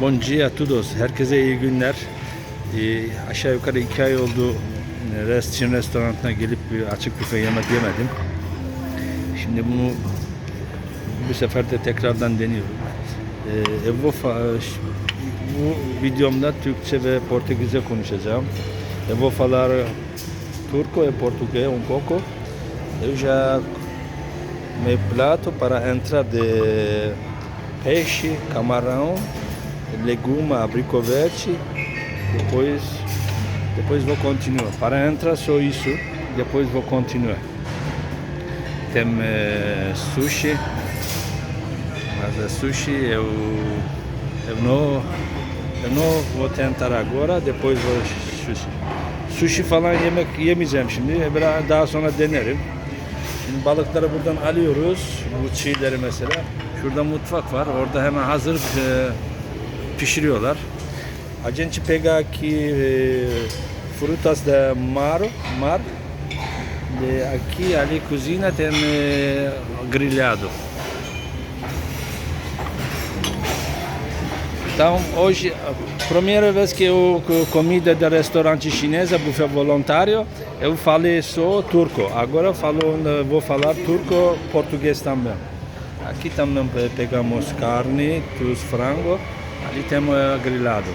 Bom dia todos. Herkese iyi günler. Ee, aşağı yukarı iki ay oldu e, Rest restoranına gelip bir açık büfe yemek yemedim. Şimdi bunu bu sefer de tekrardan deniyorum. Ee, eu vou fa- bu videomda Türkçe ve Portekizce konuşacağım. Eu vou falar turco e português um pouco. Eu já meu prato para entrar de peixe, camarão, legume, abricovete, depois depois vou continuar. Para entrar só isso, depois vou continuar. Tem eh, sushi, mas a sushi eu eu não eu não vou tentar agora, depois vou sushi. Sushi falan yemek yemeyeceğim şimdi. Biraz daha sonra denerim. Şimdi balıkları buradan alıyoruz. Bu çiğleri mesela. Şurada mutfak var. Orada hemen hazır e, pişiriyorlar. A gente pega aqui frutas de mar, mar. De aqui ali cozinha tem grelhado. Então hoje, a primeira vez que eu co- comida de restaurante chinesa, buffet voluntário, eu falei só turco. Agora eu falo, vou falar turco português também. Aqui também pe- pegamos carne, os frango, ali temos grelhado.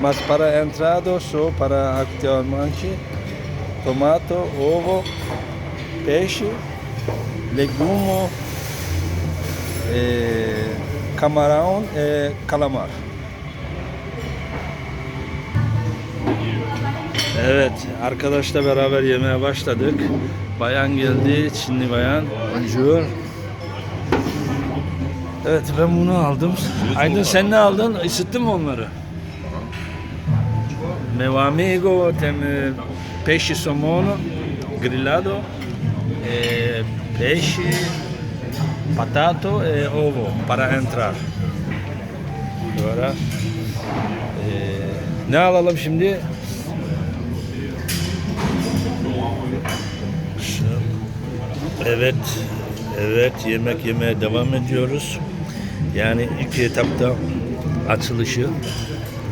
Mas para entrada só para actualmente tomate, ovo, peixe, legume, eh, camarão e calamar. Evet, arkadaşla beraber yemeye başladık. Bayan geldi, Çinli bayan. Bonjour. Evet, ben bunu aldım. Aydın sen ne aldın? Isıttın mı onları? Meu amigo tem peixe somono grillado, eh, peixe, patato e ovo para entrar. Sonra eh, ne alalım şimdi? Evet, evet yemek yemeye devam ediyoruz. Yani ilk etapta açılışı.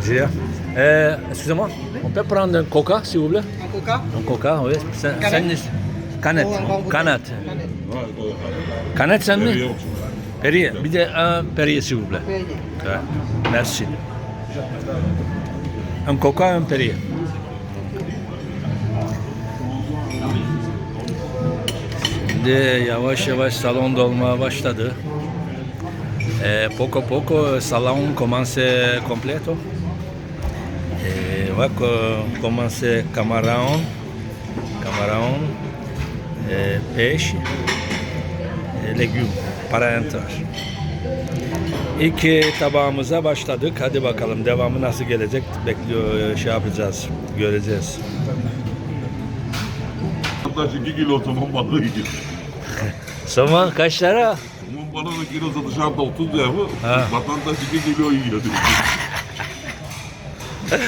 Gia. Euh, Excusez-moi, on peut prendre un coca s'il vous plaît Un coca Un coca, oui. Sen, sen ne- Kanet. Kanet. Kanet sen mi? Perrier. Bir de un Perrier s'il vous plaît. Perrier. Ouais. Merci. Un coca, un Perrier. Şimdi yavaş yavaş salon dolmaya başladı. Eh, poco poco salon commence completo. Eh, va co- commencer camarão, camarão, eh, peixe, e legume para entrar. İlk tabağımıza başladık. Hadi bakalım devamı nasıl gelecek bekliyor şey yapacağız. Göreceğiz. Vatandaş 2 kilo somon balığı yiyor. Somon kaç lira? Somon balığının kilosu dışarıda 30 lira. Ha. Vatandaş 2 kilo yiyor diyor.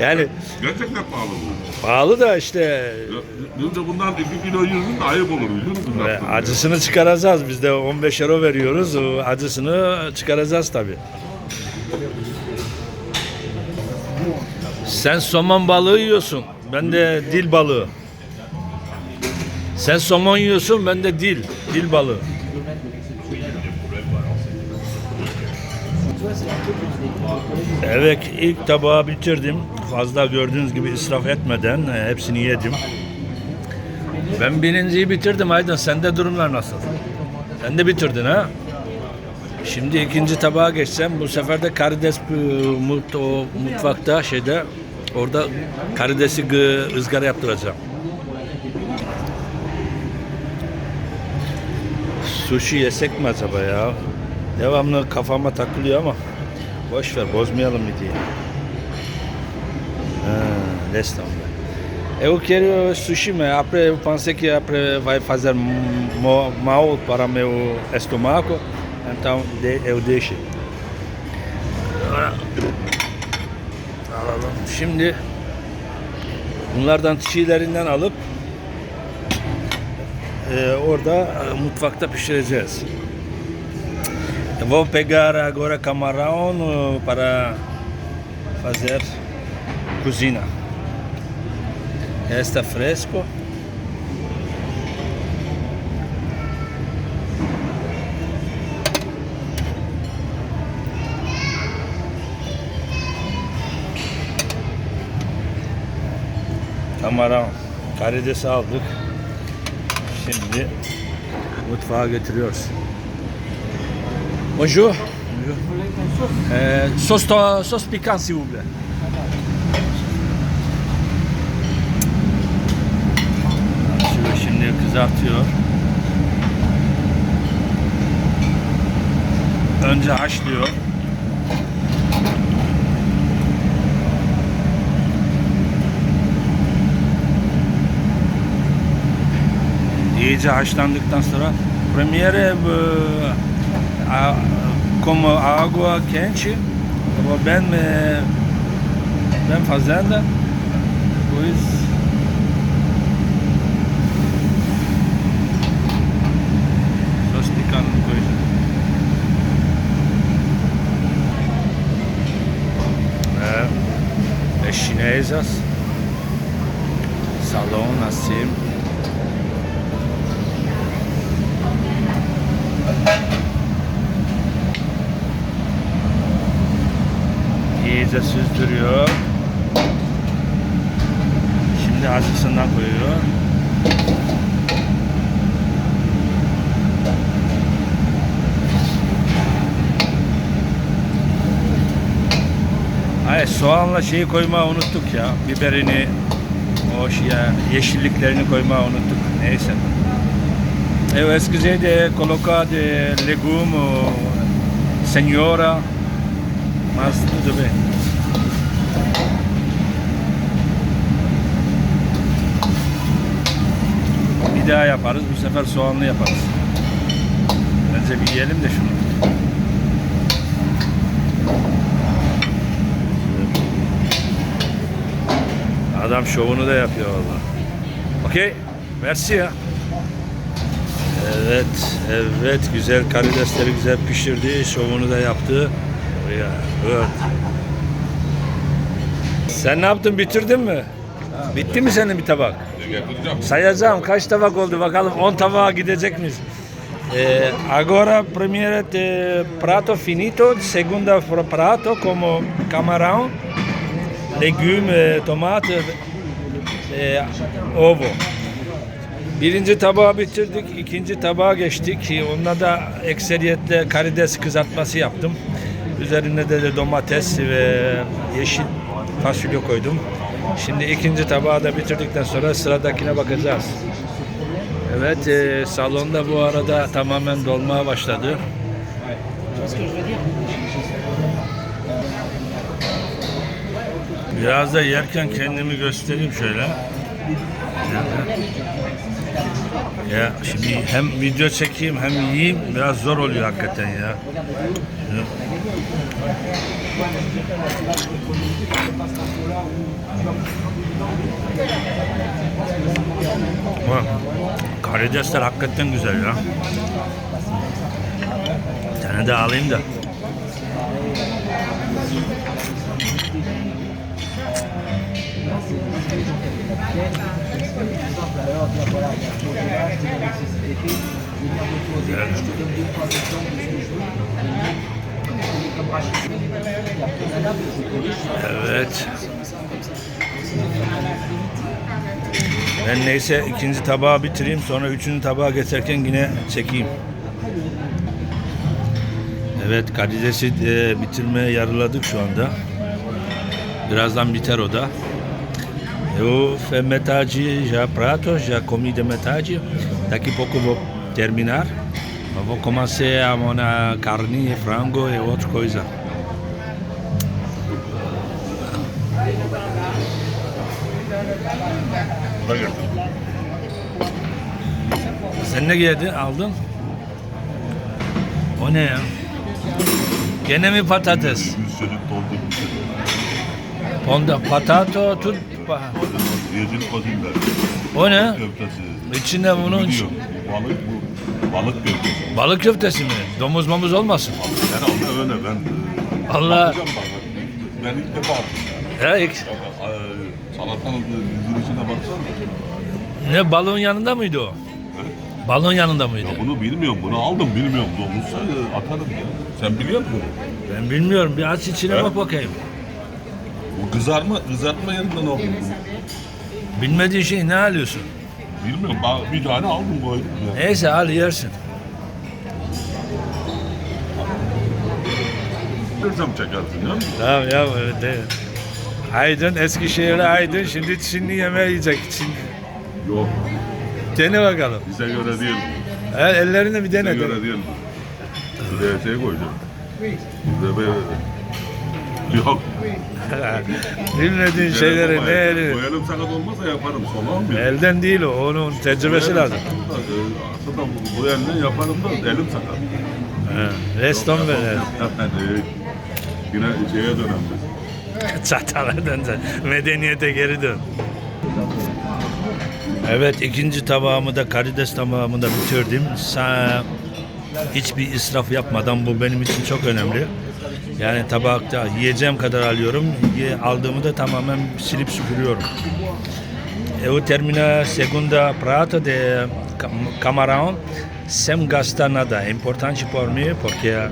Yani Gerçekten pahalı bu. pahalı da işte de bundan 2 kilo yiyorsun da ayıp olur biliyor musun? e, aslında? acısını çıkaracağız. Biz de 15 euro veriyoruz. O acısını çıkaracağız tabii. Sen somon balığı yiyorsun. Ben de dil balığı. Sen somon yiyorsun, ben de dil. Dil balığı. Evet, ilk tabağı bitirdim. Fazla gördüğünüz gibi israf etmeden e, hepsini yedim. Ben birinciyi bitirdim Aydın. Sende durumlar nasıl? Sen de bitirdin ha? Şimdi ikinci tabağa geçsem bu sefer de karides e, mut, o mutfakta şeyde orada karidesi ızgara yaptıracağım. Sushi yesek mi acaba ya? Devamlı kafama takılıyor ama boş ver bozmayalım diye. Ha, laisse tomber. Eu quero sushi, mas après eu pensei que après vai fazer mal para meu estômago, então eu deixo. Alalım. Şimdi bunlardan çiğlerinden alıp e, orada e, mutfakta pişireceğiz. Vou pegar agora camarão uh, para fazer cozinha. Está fresco. Camarão, karides aldık. Şimdi mutfağa götürüyoruz. Bonjour. Euh, sauce, sauce piquante s'il vous plaît. Şimdi kızartıyor. Önce haşlıyor. İyice haşlandıktan sonra premiere eh, a- como agua quente como ben eh, ben fazenda pois Tô explicando uma coisa. É, é chinesas. Salão assim. İyice süzdürüyor. Şimdi acısından koyuyor. Hayır soğanla şeyi koymayı unuttuk ya. Biberini, o şey, yeşilliklerini koymayı unuttuk. Neyse. Eu esqueci de colocar de legume, senhora, tudo bem. Bir daha yaparız. Bu sefer soğanlı yaparız. Önce bir yiyelim de şunu. Adam şovunu da yapıyor valla. Okey. Merci ya. Evet, evet güzel karidesleri güzel pişirdi, şovunu da yaptı. Ya, evet. Sen ne yaptın, bitirdin mi? Bitti mi senin bir tabak? Sayacağım kaç tabak oldu bakalım 10 tabağa gidecek miyiz? Eh, agora primeiro te prato finito, segunda prato como camarão, legume, tomate, eh, ovo. Birinci tabağı bitirdik, ikinci tabağa geçtik. Onda da ekseriyetle karides kızartması yaptım. Üzerine de, de domates ve yeşil fasulye koydum. Şimdi ikinci tabağı da bitirdikten sonra sıradakine bakacağız. Evet, e, salonda bu arada tamamen dolmaya başladı. Biraz da yerken kendimi göstereyim şöyle. Ya şimdi hem video çekeyim hem yiyeyim biraz zor oluyor hakikaten ya. Ulan, Karidesler hakikaten güzel ya. Bir tane de alayım da. Evet. Ben neyse ikinci tabağı bitireyim sonra üçüncü tabağa geçerken yine çekeyim. Evet karidesi e, bitirmeye yarıladık şu anda. Birazdan biter o da. Eu fiz metade já prato, já comi de metade. Daqui a pouco vou terminar. Eu vou começar a na carne, frango e outra coisa. Getir. Sen ne yedin? Aldın? O ne ya? Gene mi patates? Yüz çeşit doldurmuş. Onda patato tut. Pa- Yiyecek fasulyeler. O ne? Köftesi. İçinde bunun Gidiyor. Bu balık bu. balık köftesi. Balık köftesi mi? Domuz mamuz olmasın. Herhalde öyle ben. Allah. Bakacağım bak. Ben ilk defa Ya, ilk- Bak, e, salatanın dizilişine baksana. ne balığın yanında mıydı o? Balığın yanında mıydı? Ya bunu bilmiyorum, bunu aldım bilmiyorum. Domuzsa e, atarım ya. Sen biliyor musun? Ben bilmiyorum. Bir aç içine He? bak bakayım. Bu kızarma, kızartma yanında ne oldu? Bilmediğin şeyi ne alıyorsun? Bilmiyorum, ben bir tane aldım koydum ya. Neyse al yersin. Desem çekersin ya. Tamam ya öyle değil. Aydın Eskişehir'e Aydın şimdi Çinli yemeği yiyecek. Çin. Yok, Dene bakalım. bize göre değil. He, ellerini bir Bize dene. göre değil. Buraya şey koyacağım. Bize böyle... Yok. Bilmediğin şeyleri ne eli. Koyalım sakat olmazsa yaparım. Somağım mı? Elden değil o. Onun tecrübesi lazım. Aslında bu, elle yaparım da elim sakat. He, Reston ver. Yani yine şeye dönemde. Çatala dön sen. Medeniyete geri dön. Evet ikinci tabağımı da karides tabağımı da bitirdim. Sa hiçbir israf yapmadan bu benim için çok önemli. Yani tabakta yiyeceğim kadar alıyorum. Aldığımı da tamamen silip süpürüyorum. Eu termino segunda prato de cam- camarão sem gastar nada. É importante por mim porque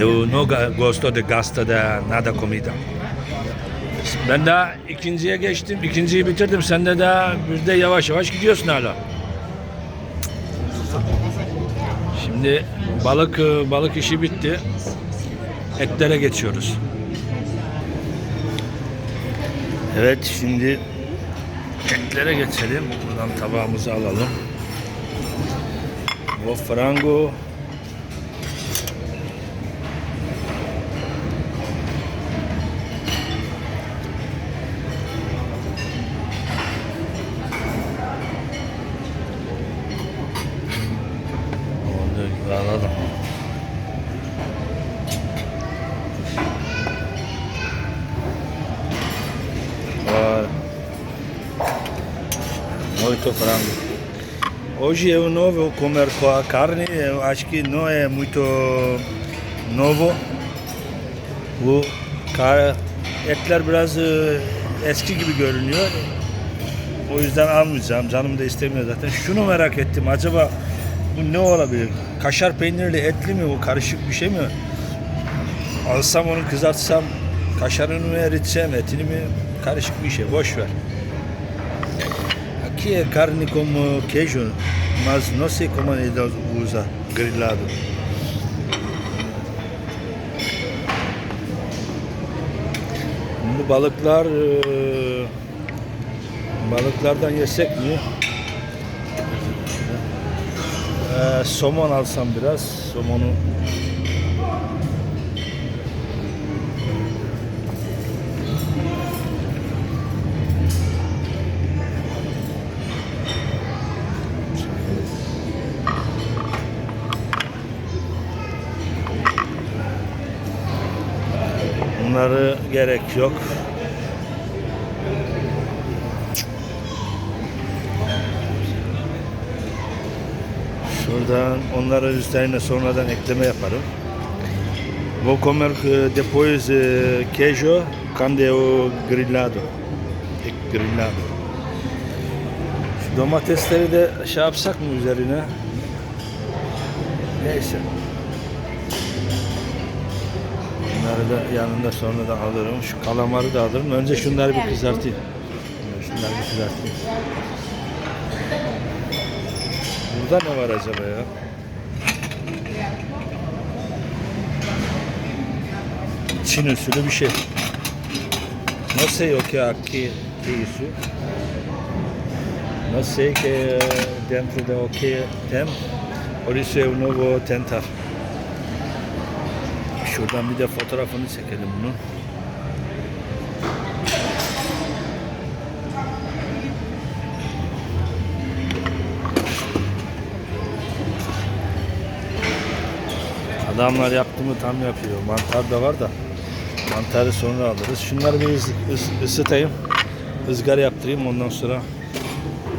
eu não gosto de gastar nada comida. Ben daha ikinciye geçtim. ikinciyi bitirdim. Sen de daha bir de yavaş yavaş gidiyorsun hala. Şimdi balık balık işi bitti. Etlere geçiyoruz. Evet şimdi etlere geçelim. Buradan tabağımızı alalım. O frango. Hoje eu não vou comer com a carne, eu acho que não é muito novo. Bu kar, etler biraz e, eski gibi görünüyor. O yüzden almayacağım. Canım da istemiyor zaten. Şunu merak ettim. Acaba bu ne olabilir? Kaşar peynirli etli mi bu? Karışık bir şey mi? Alsam onu kızartsam kaşarını mı eritsem etini mi? Karışık bir şey. Boş ver. Aqui é carne como queijo, mas não sei como ele usa grillado. Bu balıklar eee, balıklardan yesek mi? Eee, somon alsam biraz. Somonu Bunları gerek yok. Şuradan onların üzerine sonradan ekleme yaparım. Vou comer eh, depois eh, queijo quando eu grillado. E Grillado. Şu domatesleri de şey yapsak mı üzerine? Neyse. Bunları da yanında sonradan alırım. Şu kalamarı da alırım. Önce şunları bir kızartayım. Şunları bir kızartayım. Burada ne var acaba ya? Çin usulü bir şey. No sei o que aqui que isso. No dentro de o que tem. Por isso eu tentar. Şuradan bir de fotoğrafını çekelim bunu. Adamlar yaptı mı tam yapıyor. Mantar da var da. Mantarı sonra alırız. Şunları bir ıs- ıs- ısıtayım. ızgara yaptırayım ondan sonra